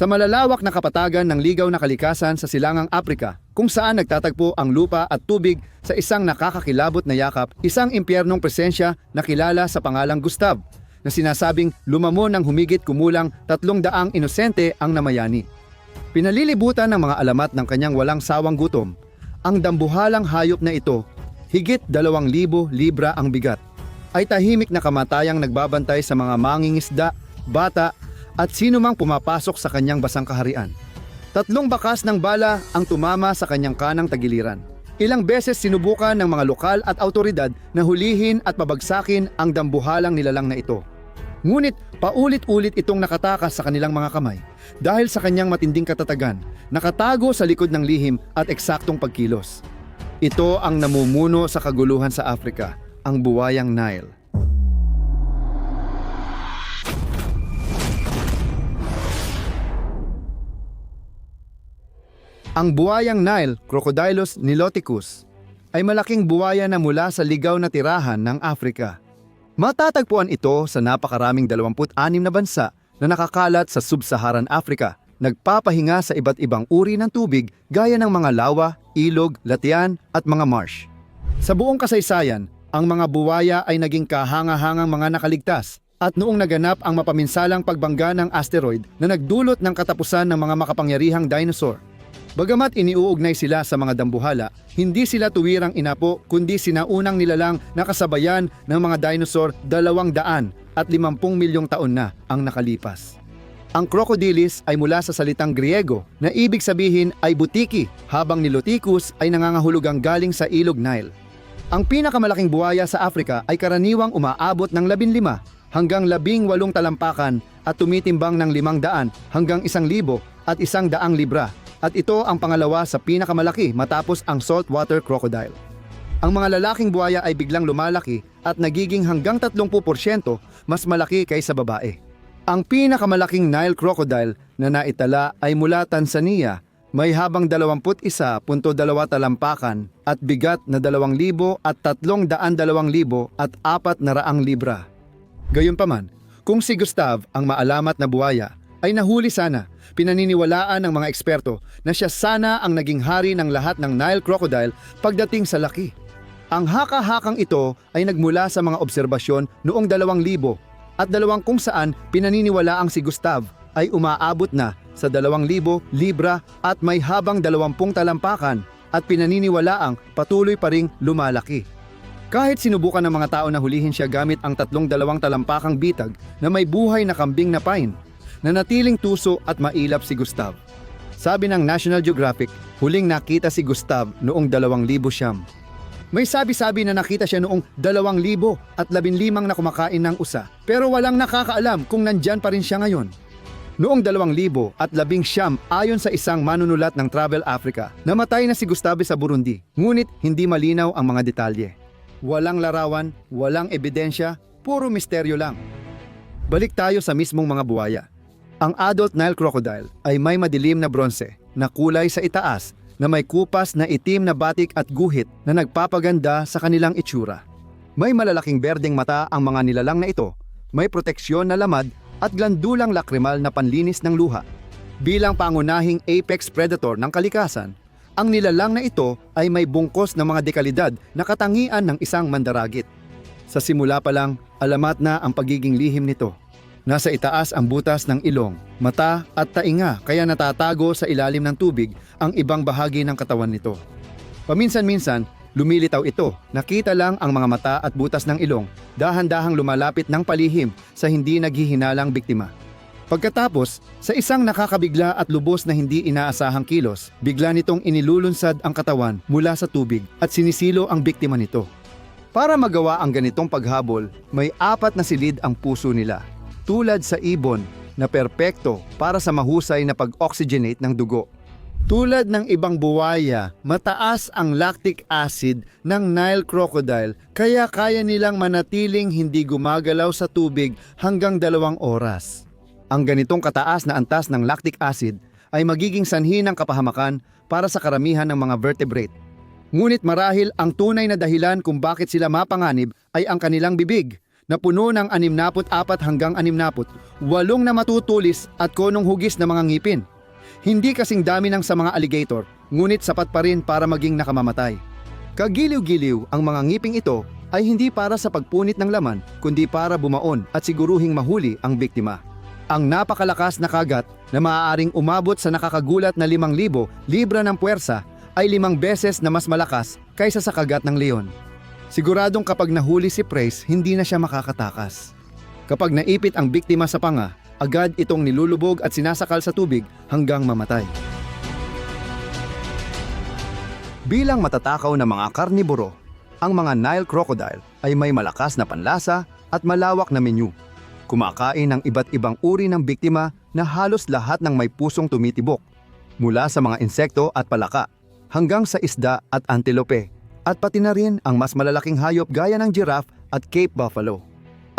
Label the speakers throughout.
Speaker 1: Sa malalawak na kapatagan ng ligaw na kalikasan sa silangang Afrika, kung saan nagtatagpo ang lupa at tubig sa isang nakakakilabot na yakap, isang impyernong presensya na kilala sa pangalang Gustav, na sinasabing lumamon ng humigit kumulang tatlong daang inosente ang namayani. Pinalilibutan ng mga alamat ng kanyang walang sawang gutom, ang dambuhalang hayop na ito, higit dalawang libo libra ang bigat, ay tahimik na kamatayang nagbabantay sa mga mangingisda, bata, at sino mang pumapasok sa kanyang basang kaharian. Tatlong bakas ng bala ang tumama sa kanyang kanang tagiliran. Ilang beses sinubukan ng mga lokal at autoridad na hulihin at pabagsakin ang dambuhalang nilalang na ito. Ngunit paulit-ulit itong nakatakas sa kanilang mga kamay dahil sa kanyang matinding katatagan, nakatago sa likod ng lihim at eksaktong pagkilos. Ito ang namumuno sa kaguluhan sa Afrika, ang buwayang Nile. Ang buwayang Nile, Crocodylus niloticus, ay malaking buwaya na mula sa ligaw na tirahan ng Afrika. Matatagpuan ito sa napakaraming 26 na bansa na nakakalat sa Sub-Saharan Africa, nagpapahinga sa iba't ibang uri ng tubig gaya ng mga lawa, ilog, latian at mga marsh. Sa buong kasaysayan, ang mga buwaya ay naging kahanga-hangang mga nakaligtas at noong naganap ang mapaminsalang pagbangga ng asteroid na nagdulot ng katapusan ng mga makapangyarihang dinosaur. Bagamat iniuugnay sila sa mga dambuhala, hindi sila tuwirang inapo kundi sinaunang nilalang nakasabayan ng mga dinosaur dalawang daan at limampung milyong taon na ang nakalipas. Ang crocodilis ay mula sa salitang Griego na ibig sabihin ay butiki habang niloticus ay nangangahulugang galing sa ilog Nile. Ang pinakamalaking buhaya sa Afrika ay karaniwang umaabot ng 15 hanggang 18 talampakan at tumitimbang ng 500 hanggang 1,000 at 100 libra at ito ang pangalawa sa pinakamalaki matapos ang saltwater crocodile. Ang mga lalaking buhaya ay biglang lumalaki at nagiging hanggang 30% mas malaki kaysa babae. Ang pinakamalaking Nile crocodile na naitala ay mula Tanzania, may habang 21.2 talampakan at bigat na 2,000 at 302,000 at 400 libra. Gayunpaman, kung si Gustav ang maalamat na buhaya, ay nahuli sana, pinaniniwalaan ng mga eksperto na siya sana ang naging hari ng lahat ng Nile crocodile pagdating sa laki. Ang haka-hakang ito ay nagmula sa mga obserbasyon noong 2000 at dalawang kung saan pinaniniwala ang si Gustav ay umaabot na sa 2,000 libra at may habang 20 talampakan at pinaniniwalaang patuloy pa ring lumalaki. Kahit sinubukan ng mga tao na hulihin siya gamit ang tatlong dalawang talampakang bitag na may buhay na kambing na pine, nanatiling tuso at mailap si Gustav. Sabi ng National Geographic, huling nakita si Gustav noong 2000 siyam. May sabi-sabi na nakita siya noong 2000 at 15 na kumakain ng usa, pero walang nakakaalam kung nandyan pa rin siya ngayon. Noong 2000 at 11 ayon sa isang manunulat ng Travel Africa, namatay na si Gustave sa Burundi, ngunit hindi malinaw ang mga detalye. Walang larawan, walang ebidensya, puro misteryo lang. Balik tayo sa mismong mga buwaya. Ang adult Nile crocodile ay may madilim na bronze na kulay sa itaas na may kupas na itim na batik at guhit na nagpapaganda sa kanilang itsura. May malalaking berdeng mata ang mga nilalang na ito, may proteksyon na lamad at glandulang lakrimal na panlinis ng luha. Bilang pangunahing apex predator ng kalikasan, ang nilalang na ito ay may bungkos ng mga dekalidad na katangian ng isang mandaragit. Sa simula pa lang, alamat na ang pagiging lihim nito. Nasa itaas ang butas ng ilong, mata at tainga kaya natatago sa ilalim ng tubig ang ibang bahagi ng katawan nito. Paminsan-minsan, lumilitaw ito. Nakita lang ang mga mata at butas ng ilong, dahan-dahang lumalapit ng palihim sa hindi naghihinalang biktima. Pagkatapos, sa isang nakakabigla at lubos na hindi inaasahang kilos, bigla nitong inilulunsad ang katawan mula sa tubig at sinisilo ang biktima nito. Para magawa ang ganitong paghabol, may apat na silid ang puso nila, tulad sa ibon na perpekto para sa mahusay na pag-oxygenate ng dugo. Tulad ng ibang buwaya, mataas ang lactic acid ng Nile crocodile kaya kaya nilang manatiling hindi gumagalaw sa tubig hanggang dalawang oras. Ang ganitong kataas na antas ng lactic acid ay magiging sanhi ng kapahamakan para sa karamihan ng mga vertebrate. Ngunit marahil ang tunay na dahilan kung bakit sila mapanganib ay ang kanilang bibig na puno ng 64 hanggang 60, walong na matutulis at konong hugis na mga ngipin. Hindi kasing dami ng sa mga alligator, ngunit sapat pa rin para maging nakamamatay. Kagiliw-giliw ang mga ngiping ito ay hindi para sa pagpunit ng laman, kundi para bumaon at siguruhing mahuli ang biktima. Ang napakalakas na kagat na maaaring umabot sa nakakagulat na 5,000 libra ng puwersa ay limang beses na mas malakas kaysa sa kagat ng leon. Siguradong kapag nahuli si Price, hindi na siya makakatakas. Kapag naipit ang biktima sa panga, agad itong nilulubog at sinasakal sa tubig hanggang mamatay. Bilang matatakaw na mga karniboro, ang mga Nile crocodile ay may malakas na panlasa at malawak na menu. Kumakain ng iba't ibang uri ng biktima na halos lahat ng may pusong tumitibok, mula sa mga insekto at palaka, hanggang sa isda at antilope, at pati na rin ang mas malalaking hayop gaya ng giraffe at Cape buffalo.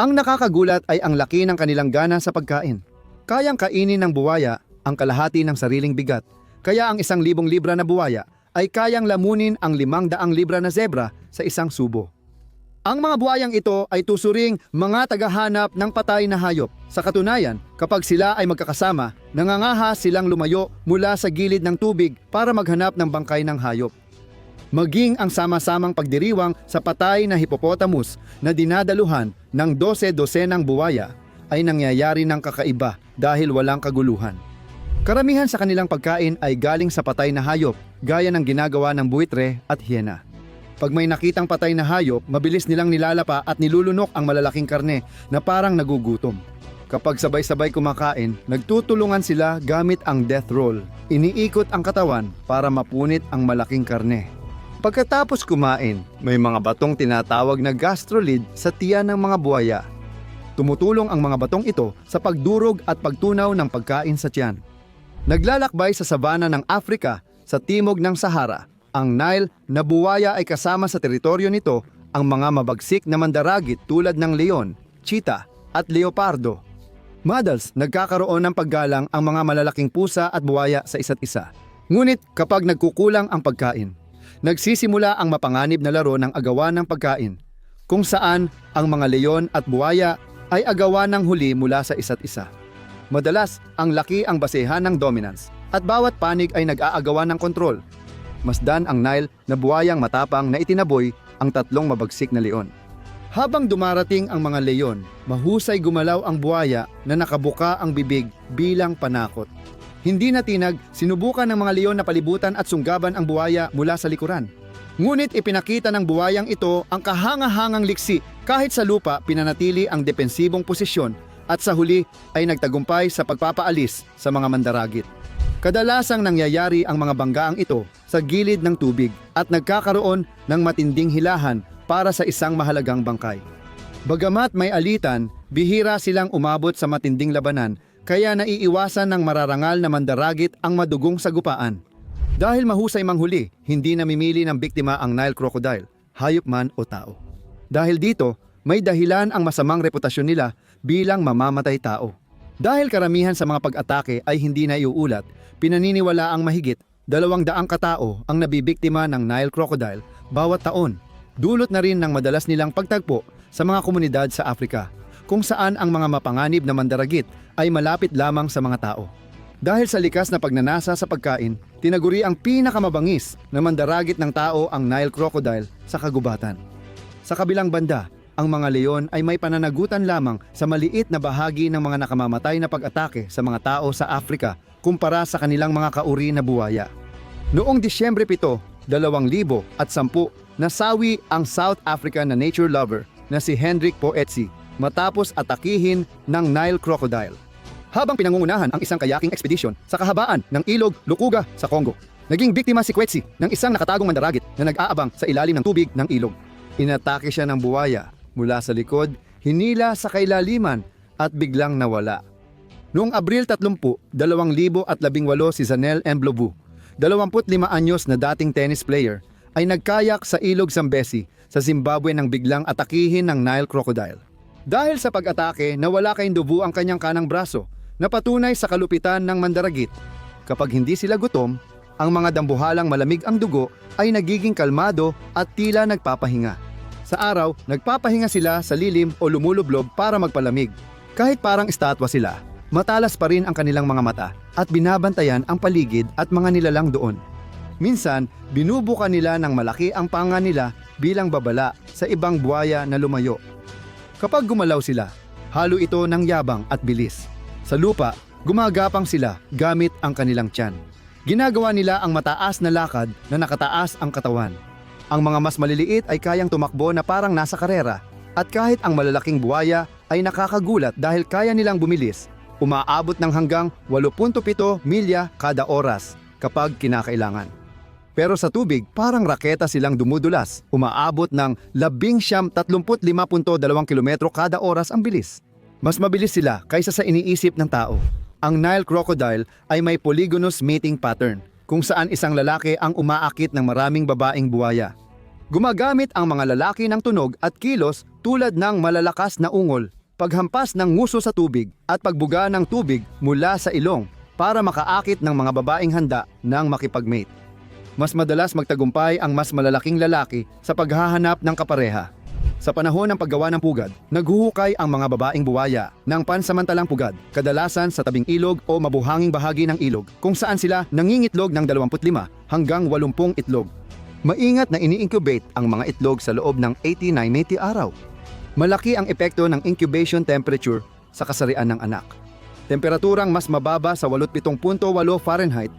Speaker 1: Ang nakakagulat ay ang laki ng kanilang gana sa pagkain. Kayang kainin ng buwaya ang kalahati ng sariling bigat, kaya ang isang libong libra na buwaya ay kayang lamunin ang limang daang libra na zebra sa isang subo. Ang mga buhayang ito ay tusuring mga tagahanap ng patay na hayop. Sa katunayan, kapag sila ay magkakasama, nangangaha silang lumayo mula sa gilid ng tubig para maghanap ng bangkay ng hayop. Maging ang sama-samang pagdiriwang sa patay na hippopotamus na dinadaluhan ng 12-dosenang buwaya ay nangyayari ng kakaiba dahil walang kaguluhan. Karamihan sa kanilang pagkain ay galing sa patay na hayop, gaya ng ginagawa ng buitre at hyena. Pag may nakitang patay na hayop, mabilis nilang nilalapa at nilulunok ang malalaking karne na parang nagugutom. Kapag sabay-sabay kumakain, nagtutulungan sila gamit ang death roll. Iniikot ang katawan para mapunit ang malaking karne. Pagkatapos kumain, may mga batong tinatawag na gastrolid sa tiyan ng mga buhaya. Tumutulong ang mga batong ito sa pagdurog at pagtunaw ng pagkain sa tiyan. Naglalakbay sa sabana ng Afrika sa timog ng Sahara. Ang Nile na buwaya ay kasama sa teritoryo nito ang mga mabagsik na mandaragit tulad ng leon, cheetah at leopardo. Madalas, nagkakaroon ng paggalang ang mga malalaking pusa at buwaya sa isa't isa. Ngunit kapag nagkukulang ang pagkain, nagsisimula ang mapanganib na laro ng agawan ng pagkain, kung saan ang mga leon at buwaya ay agawan ng huli mula sa isa't isa. Madalas, ang laki ang basehan ng dominance at bawat panig ay nag-aagawan ng kontrol. Masdan ang Nile na buwayang matapang na itinaboy ang tatlong mabagsik na leon. Habang dumarating ang mga leon, mahusay gumalaw ang buwaya na nakabuka ang bibig bilang panakot. Hindi natinag, sinubukan ng mga leon na palibutan at sunggaban ang buwaya mula sa likuran. Ngunit ipinakita ng buwayang ito ang kahanga-hangang liksi kahit sa lupa pinanatili ang depensibong posisyon at sa huli ay nagtagumpay sa pagpapaalis sa mga mandaragit. Kadalasang nangyayari ang mga banggaang ito sa gilid ng tubig at nagkakaroon ng matinding hilahan para sa isang mahalagang bangkay. Bagamat may alitan, bihira silang umabot sa matinding labanan kaya naiiwasan ng mararangal na mandaragit ang madugong sagupaan. Dahil mahusay manghuli, hindi namimili ng biktima ang Nile crocodile, hayop man o tao. Dahil dito, may dahilan ang masamang reputasyon nila bilang mamamatay tao. Dahil karamihan sa mga pag-atake ay hindi na iuulat, pinaniniwala ang mahigit dalawang daang katao ang nabibiktima ng Nile crocodile bawat taon. Dulot na rin ng madalas nilang pagtagpo sa mga komunidad sa Afrika, kung saan ang mga mapanganib na mandaragit ay malapit lamang sa mga tao. Dahil sa likas na pagnanasa sa pagkain, tinaguri ang pinakamabangis na mandaragit ng tao ang Nile crocodile sa kagubatan. Sa kabilang banda, ang mga leon ay may pananagutan lamang sa maliit na bahagi ng mga nakamamatay na pag-atake sa mga tao sa Afrika kumpara sa kanilang mga kauri na buwaya. Noong Disyembre 7, 2010, nasawi ang South African na nature lover na si Hendrik Poetsi matapos atakihin ng Nile crocodile. Habang pinangungunahan ang isang kayaking expedition sa kahabaan ng ilog Lukuga sa Congo, naging biktima si Kwetsi ng isang nakatagong mandaragit na nag-aabang sa ilalim ng tubig ng ilog. Inatake siya ng buwaya mula sa likod, hinila sa kailaliman at biglang nawala. Noong Abril 30, 2018 si Zanel Mblobu, 25 anyos na dating tennis player, ay nagkayak sa ilog Zambesi sa Zimbabwe nang biglang atakihin ng Nile crocodile. Dahil sa pag-atake, nawala kay Ndubu ang kanyang kanang braso na patunay sa kalupitan ng mandaragit. Kapag hindi sila gutom, ang mga dambuhalang malamig ang dugo ay nagiging kalmado at tila nagpapahinga. Sa araw, nagpapahinga sila sa lilim o lumulublob para magpalamig. Kahit parang estatwa sila, matalas pa rin ang kanilang mga mata at binabantayan ang paligid at mga nilalang doon. Minsan, binubuka nila ng malaki ang panga nila bilang babala sa ibang buwaya na lumayo. Kapag gumalaw sila, halo ito ng yabang at bilis. Sa lupa, gumagapang sila gamit ang kanilang tiyan. Ginagawa nila ang mataas na lakad na nakataas ang katawan. Ang mga mas maliliit ay kayang tumakbo na parang nasa karera at kahit ang malalaking buwaya ay nakakagulat dahil kaya nilang bumilis, umaabot ng hanggang 87 milya kada oras kapag kinakailangan. Pero sa tubig, parang raketa silang dumudulas, umaabot ng 1135.2 kilometro kada oras ang bilis. Mas mabilis sila kaysa sa iniisip ng tao. Ang Nile crocodile ay may polygonous mating pattern, kung saan isang lalaki ang umaakit ng maraming babaeng buwaya. Gumagamit ang mga lalaki ng tunog at kilos tulad ng malalakas na ungol, paghampas ng nguso sa tubig at pagbuga ng tubig mula sa ilong para makaakit ng mga babaeng handa ng makipagmate. Mas madalas magtagumpay ang mas malalaking lalaki sa paghahanap ng kapareha. Sa panahon ng paggawa ng pugad, naghuhukay ang mga babaeng buwaya ng pansamantalang pugad, kadalasan sa tabing ilog o mabuhanging bahagi ng ilog, kung saan sila nangingitlog ng 25 hanggang 80 itlog. Maingat na ini-incubate ang mga itlog sa loob ng 89-90 araw. Malaki ang epekto ng incubation temperature sa kasarian ng anak. Temperaturang mas mababa sa 87.8 Fahrenheit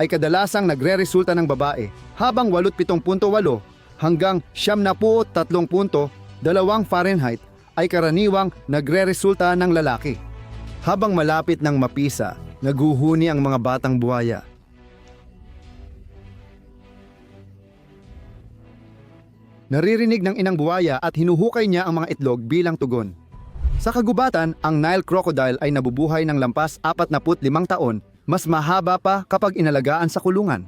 Speaker 1: ay kadalasang nagre-resulta ng babae habang 87.8 hanggang 73.2 Fahrenheit ay karaniwang nagre-resulta ng lalaki. Habang malapit ng mapisa, naguhuni ang mga batang buhaya. Naririnig ng inang buwaya at hinuhukay niya ang mga itlog bilang tugon. Sa kagubatan, ang Nile crocodile ay nabubuhay ng lampas 45 taon, mas mahaba pa kapag inalagaan sa kulungan.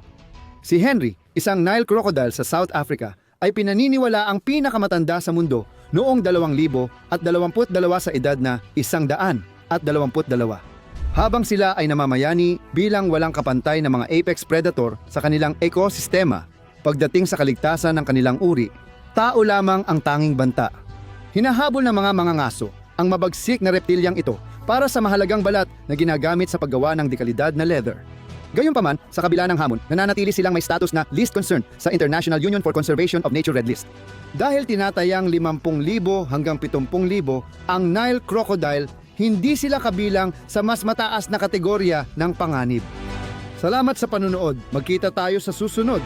Speaker 1: Si Henry, isang Nile crocodile sa South Africa, ay pinaniniwala ang pinakamatanda sa mundo noong 2000 at 22 sa edad na 100 at 22. Habang sila ay namamayani bilang walang kapantay na mga apex predator sa kanilang ekosistema, pagdating sa kaligtasan ng kanilang uri, tao lamang ang tanging banta. Hinahabol ng mga mangangaso ang mabagsik na reptilyang ito para sa mahalagang balat na ginagamit sa paggawa ng dekalidad na leather. Gayunpaman, sa kabila ng hamon, nananatili silang may status na least concern sa International Union for Conservation of Nature Red List. Dahil tinatayang 50,000 hanggang 70,000 ang Nile crocodile, hindi sila kabilang sa mas mataas na kategorya ng panganib. Salamat sa panunood. Magkita tayo sa susunod.